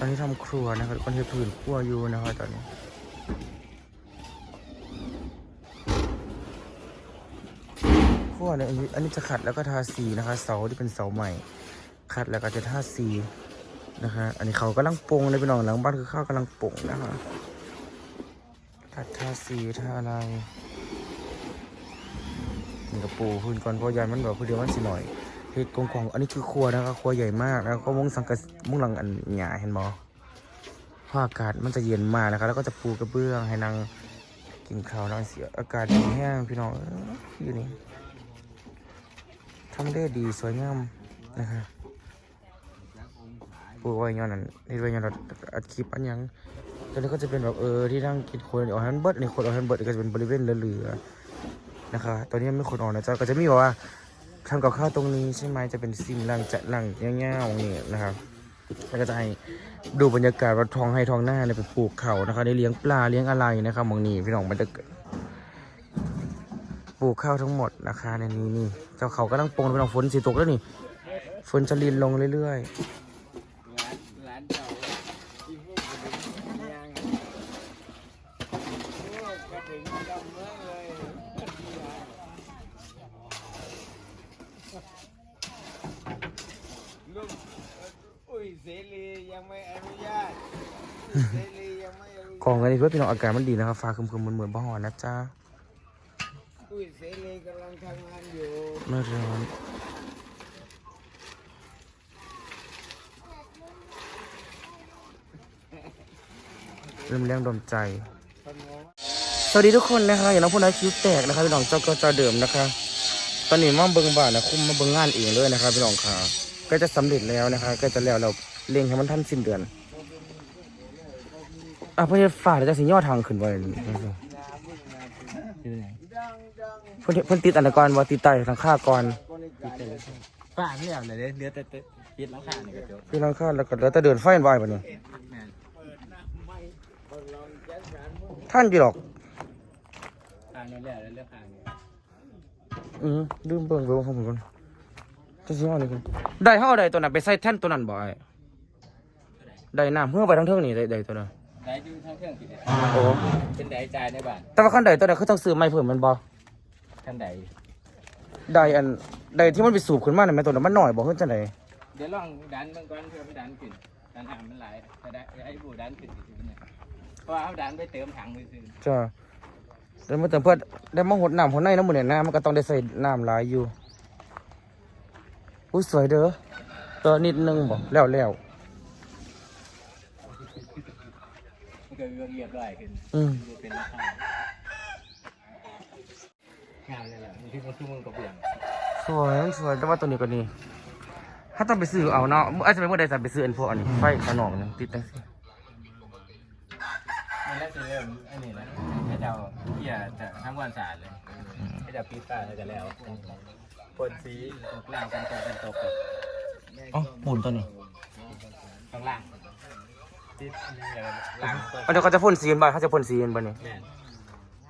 ตอนนี้ทำครัวนะครับคนที่ผืนครัวอยู่นะครับตอนนี้ครัวเนี่ยอันนี้จะขัดแล้วก็ทาสีนะคะเสาที่เป็นเสาใหม่ ขัดแล้วก็จะทาสีนะคะอันนี้เขากำลังปรุงเลยพี่น้องหลังบ้านคือข้าวกำลังปรุงนะคะขัดทาสีทาอะไรนี่กับปูพื้นก่อนเพราะยายมันแบบพื้นเดียวมันสิหน่อย เฮ็ดกองๆอันนี้คือครัวนะครับครัวใหญ่มากแล้วก็มุ้งสังกะมุ้งหลังอันหยาเห็นบ่เพราะอากาศมันจะเย็นมากนะครับ แล้วก็จะปูกระเบื้องให้นางกินข้าวนอนเสียอากาศดีแห้งพี่น้องอยู่นี่ทำได้ดีสวยงามนะคะปูไว้ย้อนนั้นนี่ไว้ย้อนเราอัดคลิปอันยังตอนนี้ก็จะเป็นแบบเออที่นั่งกินคนออกฮันเบิร์ดในคนออกฮันเบิร์ดก็จะเป็นบริเวณเหลือๆนะคะ ตอนนี้ไม่คนออกนะจ๊ะก็จะมีแบบว่า ทำกับข้าวตรงนี้ใช่ไหมจะเป็นซิมล่างจะล่างเงี้ยวๆนี่นะครับแล้วก็จะให้ดูบรรยากาศวัดทองให้ทองหน้าเนี่ยไปปลูกเขานะคะได้เลี้ยงปลาเลี้ยงอะไรนะครับมองนี่พี่น้องมันจะปลูกข้าวทั้งหมดนะคะในนี้นี่เจ้าเขากำลังปรงเป็นของฝนสีตกแล้วนี่ฝนจะลินลงเรื่อยๆ ยังไม่อนุญาตเสรียังไม่อนุๆกญาตองกันนี่เพื่อพี่น้องอากาศมันดีนะครับฟ้าครึมๆเหมือนๆบ้าหอนนะจ๊ะอุ้ยเสรีกำลังทำงานอยู่ไม่ร้อนเริ่มแรงดมใจ คนงงสวัสดีทุกคนนะคะอย่างน้องพูดนะคิ้วแตกนะคะพี่น้องเจ้าก็เจ้าเดิมนะคะ ตอนนี้มาเบิ้งบ้านนะคุมมาเบิ้งงานเองเลยนะคะพี่น้องค่ะก็จะสำเร็จแล้วนะคะก็จะแล้วเรา เล็งให้มันทันสิ้นเดือนอะเพื่อนฝ่าเดี๋ยวจะสิย่อทางขึ้นไปดังดังเพิ่นเพิ่นติดอันตรกรว่าติดไตทางข้าก่อนบริการป้าไม่เอาเลยเด้อเนื้อแต่แต่ปิดหลังคาเนี่ยก็จบพี่ทางข้าแล้วก็แล้วแต่เดินไฟอันวายไปเนี่ยแม่นคนลองจัดการพวกท่านกี่หรอกทางนี้แหละแล้วเลือกทางนี้อือลืมเบิ่งเบิ่งของผมก่อนจะสิเอานี่กันได้เฮาได้ตัวนั้นไปใส่แท่นตัวนั้นบ่ไอ้ ได้น้ำเพื่อไปทางเทิงนี่ได้ได้ตัวนั้นได้ดูทางเครื่องผิดเลยโอ้เป็นไดจ่ายในบ้านแต่ว่าคันใดตัวนั้นคือต้องซื้อไม้เพิ่มมันบ่ท่านใดได้อันได้ที่มันไปสูบขึ้นมาเนี่ยแม่ตัวนั้นมันน้อยบ่เฮ็ดจังไดเดี๋ยวลองดันเบื้องก่อนเพื่อไม่ดันขึ้นดันหางมันหลายแต่ได้ไอ้บูดันขึ้นสิเนี่ยเพราะว่าเขาดันไปเติมถังมือซื้อจ้าแล้วมาเติมเพื่อได้มาหดน้ำหดในน้ำหมดเนี่ยน้ำมันก็ต้องได้ใส่น้ำหลายอยู่อุ้ยสวยเด้อตัวนิดนึงบ่แล้วแล้ว มันก็เรียบร้อยขึ้นอืมดูเป็นราคางามเลยแหละที่มันคือมึงกับเปลี่ยนสวยมันสวยแต่ว่าตัวนี้ก็นี่ถ้าต้องไปซื้อเอาเนาะอาจจะเป็นเมื่อใดจะไปซื้ออันพวกอันนี้ไฟขนองนึงติดตั้งสิมันแล้วจะเริ่มอันนี้แล้วให้เจ้าเกี่ยจะทำความสะอาดเลยให้เจ้าปิดตาแล้วก็แล้วพ่นสีล่างกันตกกันตกกับอ๋อปูนตัวนี้ข้างล่าง ติดอันนี้แล้วก็ล่างตกอันนี้เขาจะพ่นสีกันบ่เขาจะพ่นสีกันบ่นี่แม่น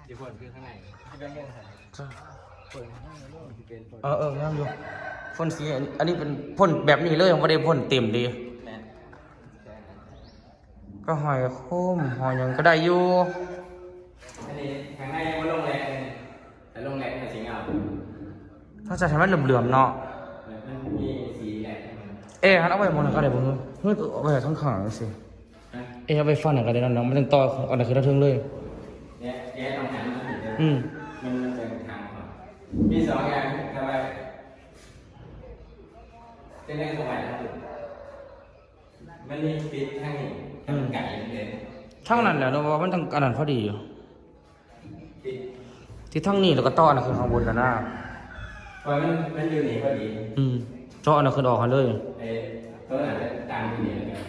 ที่พ่นคือข้างในที่เป็นเรื่องอะไรจ้าพ่นข้างในที่เป็นพ่นเออเออยังอยู่พ่นสีอันนี้อันนี้เป็นพ่นแบบนี้เลยไม่ได้พ่นเต็มดี แม่นก็หอยโค้มหอยหยังก็ได้อยู่อันนี้ข้างในมันลงแรงแต่ลงแรงมันสีเงาถ้าจะทำให้เหลื่อมๆเนาะ มันมีสีแหลกเอ๊ะฮันเอาไปมองหนังก็ได้บ่เฮ้ยเอาไปทั้งขางสินะ เอ๊ะเอาไปฟันหนังก็ได้เนาะมันต้องต่อเอาไหนคือทั้งเทิงเลยเนี่ยแกต้องหันมาถึงอืมมันมันเป็นทางของมีสองอย่างทำไมเป็นเรื่องสมัยนะครับมันมีปิดทางนี้ทางไก่เด่นทั้งนั้นแหละเนาะว่ามันต้องอันนั้นพอดีอยู่ปิดที่ทั้งนี้แล้วก็ต่ออันนั้นคือข้างบนนะนะเพราะมันมันอยู่นี่พอดี อืมเจาะอันนั้นคือออกกันเลยไอ้ต้นอาจจะตามที่นี่แล้วกัน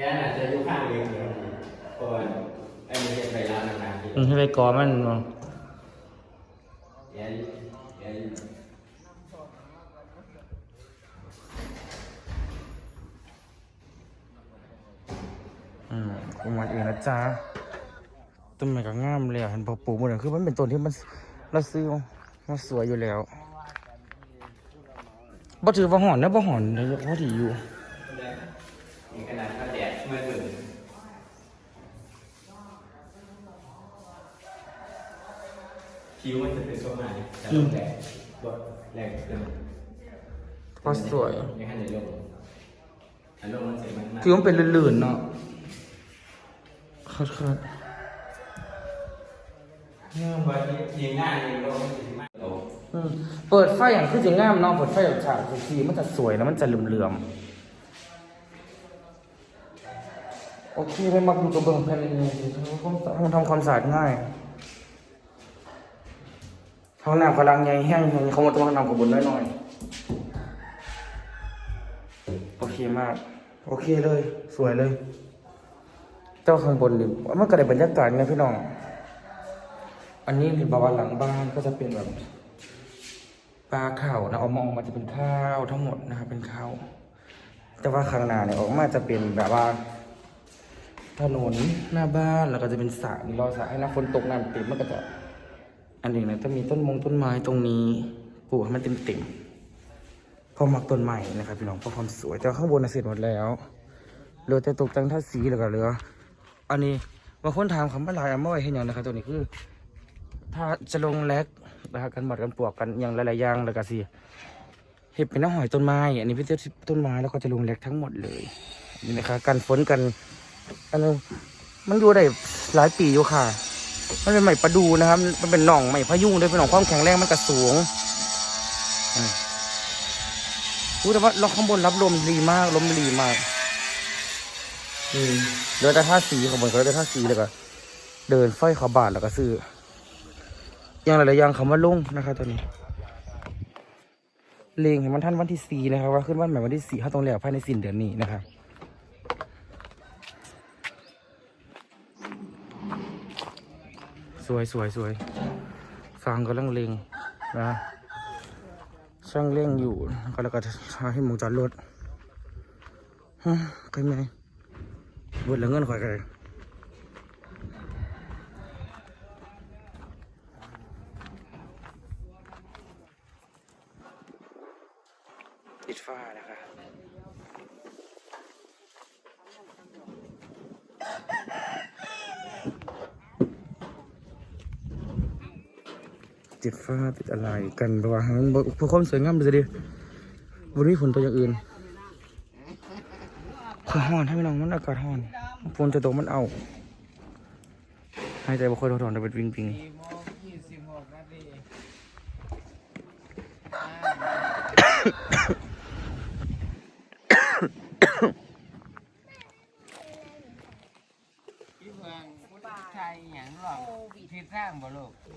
ยาอาจจะอยู่ข้างเดียวกันเพราะว่าไอ้นี่เป็นใบลานต่างๆที่อืมให้ไปกอมันมองยาอยาอืมกูมาเองนะจ๊ะต้นไม้ก็งามเลยอะเห็นพอปลูกหมดเลยคือมันเป็นต้นที่มันเราซื้อมาสวยอยู่แล้วบ่ถือว่าหอนนะบ่หอนเลยพอดีอยู่ มีขนาดข้าวแดง คิ้วมันจะเป็นช่วงไหนแต่ลงแรกบทแรกเป็นก็สวย ยังให้ในลงอันลงมันเสร็จมันมาคือมันเป็นลื่นๆเนาะคัดคัดเนื่องว่ายิงง่ายยิงลงมันจะมากโอ้ๆอืมเปิดไฟอย่างคือจะงามเนาะเปิดไฟแบบฉากสีมันจะสวยแล้วมันจะเหลื่อมๆโอเคไม่มักดูกระเบื้องแผ่นนี้ทำทำความสะอาดง่าย ห้องน้ำกำลังใหญ่แห้งเขามาต้องห้องน้ำกับบนน้อยๆโอเคมาก โอเคเลย สวยเลย เจ้าข้างบนดิมันก็ได้บรรยากาศไงพี่น้อง อันนี้เป็นบาวาหลังบ้านก็จะเป็นแบบปลาข้าวนะเอามองมาจะเป็นข้าวทั้งหมดนะครับเป็นข้าวแต่ว่าข้างหน้าเนี่ยออกมาจะเป็นแบบว่าถนนหน้าบ้านแล้วก็จะเป็นสระนี่รอสระให้น้ำฝนตกน้ำต็มมันก็จะ อันหนี้นะจะมีต้นมงต้นไม้ตรงนี้ปลูกให้มันเต็มเต็มๆพอมักต้นใหม่นะครับพี่น้องเพราะความสวยแต่ข้างบนน่ะเสร็จหมดแล้วเหลือแต่ตกแต่งท่าสีแล้วก็เหลือ อันนี้บางคนถามคำว่าลายอมเมอร์เห็นอย่างนะครับ ตัวนี้คือ ถ้าจะลงแลกนะครับกันหมัดกันปลวกกันอย่างหลายๆอย่างแล้วก็สิเห็ดเป็นน้ำหอยต้นไม้ อันนี้เป็นต้นไม้แล้วก็จะลงแลกทั้งหมดเลยนี่นะครับกันฝนกันอันนี้มันอยู่ได้หลายปีอยู่ค่ะ มันเป็นใหม่ประดูนะครับ มันเป็นหน่องใหม่พยุงด้วยเป็นหน่องความแข็งแรงมันกระสูงอู้แต่ว่าเราข้างบนรับลมดีมากลมดีมากอืมเดินแต่ท่าสีข้างบนก็เดินท่าสีเลยก็เดินไฟขาบาทแล้วก็ซื้ออย่างหลายๆอย่างคำว่าลุ่งนะครับตอนนี้เลงเห็นมันท่านวันที่สี่นะครับว่าขึ้นวันใหม่วันที่สี่เขาต้องแล้วภายในสิ้นเดือนนี้นะครับ สวยสวยสวยฟังกำลังเลงนะช่างเร่งอยู่ก็แล้วก็ทาให้หมูจอดรถฮะใครไหมบดแล้วเงินข่อยกันเลยติดฝ้านะคะ ติดฝ้าติดอะไรกันระว่างมันเพื่อความสวยงามเลยดิบนนี้ฝนตัวอย่างอื่นขอห้อนให้พี่น้องมันอากาศห้อนฝนจะตกมันเอาให้ใจบ่ค่อยทนแต่เป็นวิ่งยี่สิง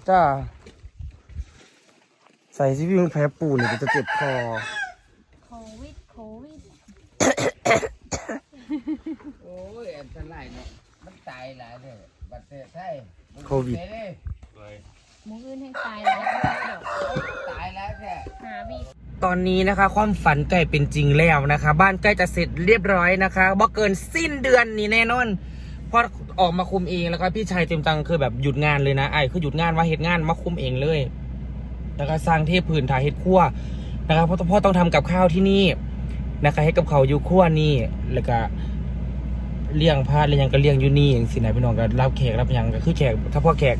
จ้า ใส่ที่พี่มึงแพ้ปูเนี่ยจะเจ็บคอ โควิด โควิด โอ้ยอันตรายเนาะมันตายหลายเลยบัดเตะไทยโควิดเตะเลยหมูอื่นให้ตายแล้วไม่ได้หรอกตายแล้วแค่หาบีตอนนี้นะคะ ความฝันใกล้เป็นจริงแล้วนะคะ บ้านใกล้จะเสร็จเรียบร้อยนะคะบ่เกินสิ้นเดือนนี้แน่นอนเพราะออกมาคุมเองแล้วก็พี่ชายเต็มตังคือแบบหยุดงานเลยนะไอ้คือหยุดงานว่าเหตุงานมาคุมเองเลย แล้วก็สร้างเทพผืนถ่ายเฮ็ดครัวนะครับเพราะพ่อต้องทำกับข้าวที่นี่นะคะให้กับเขาวอยู่ครัวนี่แล้วก็เลี้ยงพาดเลี้ยงก็เลี้ยงอยู่นี่อย่างสินะพี่น้องก็รับแขกรับหยังก็คือแขกถ้าพ่อแขก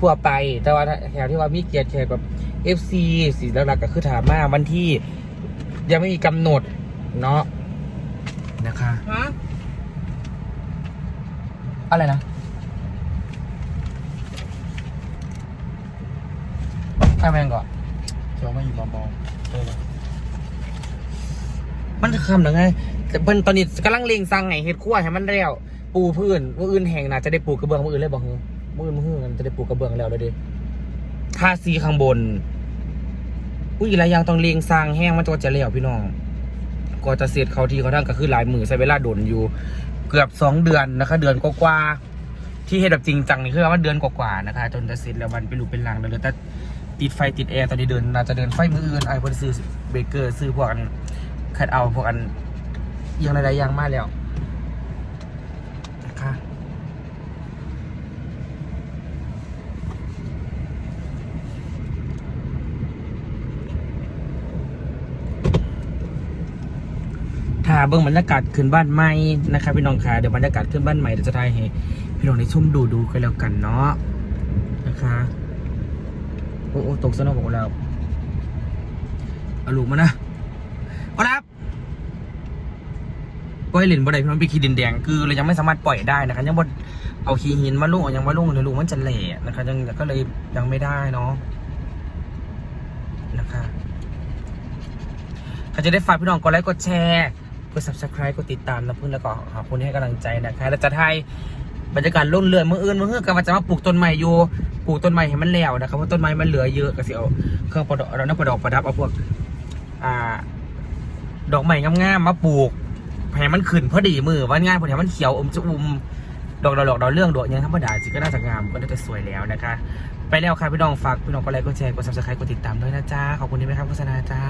ทั่วไป แต่ว่าถ้าแขกที่ว่ามีเกียรติแขกแบบ FC สีหลักๆก็คือถามมาวันที่ ยังไม่มีกำหนดเนาะนะคะฮะอะไรนะ ให้แมงก่อนเจ้าไม่อยู่มามองมันจะคำหรือไงแต่เพิ่นตอนนี้กำลังเล็งสั่งไงเฮ็ดขั้วให้มันแล้ว ปูพื้นมืออื่นแห่งน่าจะได้ปลูกกระเบื้องมืออื่นเลยบอกมืออื่นมืออื่นจะได้ปลูกกระเบื้องแล้วเลยดิทาสีข้างบน อุ้ยหลายอย่างต้องเล็งสร้างแห้งมันจะจะแล้วพี่น้อง ก็จะเสร็จเขาทีเขาทั้งก็คือหลายมือใช้เวลาโดนอยู่ เกือบสองเดือนนะคะ เดือนกว่าๆที่เฮ็ดแบบจริงจังนี่คือว่าเดือนกว่าๆนะคะ จนจะเสร็จแล้วมันเป็นรูปเป็นหลังแล้วเลือแต่ ติดไฟติดแอร์ตอนนี้เดินน่าจะเดินไฟมืออื่นไอ้เพิ่นซื้อเบเกอร์ซื้อพวกอันคัดเอาพวกอันยังหลายๆอย่างมากแล้วนะคะถ้าเบิ่งบรรยากาศขึ้นบ้านใหม่นะคะพี่น้องค่ะเดี๋ยวบรรยากาศขึ้นบ้านใหม่เดี๋ยวจะได้ให้พี่น้องได้ชมดูดูกันแล้วกันเนาะนะคะ โอ้โอ้ตกสนองบอกแล้วเอาลูกมานะเอาละครับปล่อยเหรียญบ่ได้พี่น้องไปขี้ดินแดงคือเรายังไม่สามารถปล่อยได้นะครับยังบ่เอาขี้หินมาลงเอายังมาลงเลยลูกมันจะเละนะครับยังก็เลยยังไม่ได้เนาะนะคะเขาจะได้ฝากพี่น้องกดไลค์กดแชร์กด subscribe กดติดตามนะเพื่อนแล้วก็ขอบคุณที่ให้กำลังใจนะคะแล้วจะไทยบรรยากาศร่นเรือนเมื่ออื่นเมื่อเฮือกก็จะมาปลูกต้นใหม่อยู่ ลูกต้นใหม่ให้มันแล้วนะครับเพราะต้นไม้มันเหลือเยอะก็สิเอาเครื่องประดับเราน้ำประดับประดับเอาพวกอ่า ดอกไม้งามๆมาปลูกให้มันขึ้นพอดีมือว่างานพอดีมันเขียวอมจะอุมดอกดอกดอกดอกเรื่องดอกยังธรรมดาสิก็น่าจะงามก็น่าจะสวยแล้วนะคะ ไปแล้วค่ะพี่น้องฝากพี่น้องกดไลค์กดแชร์กดซับสไครต์กดติดตามด้วยนะจ้าขอบคุณที่ไม่ครับโฆษณาจ้า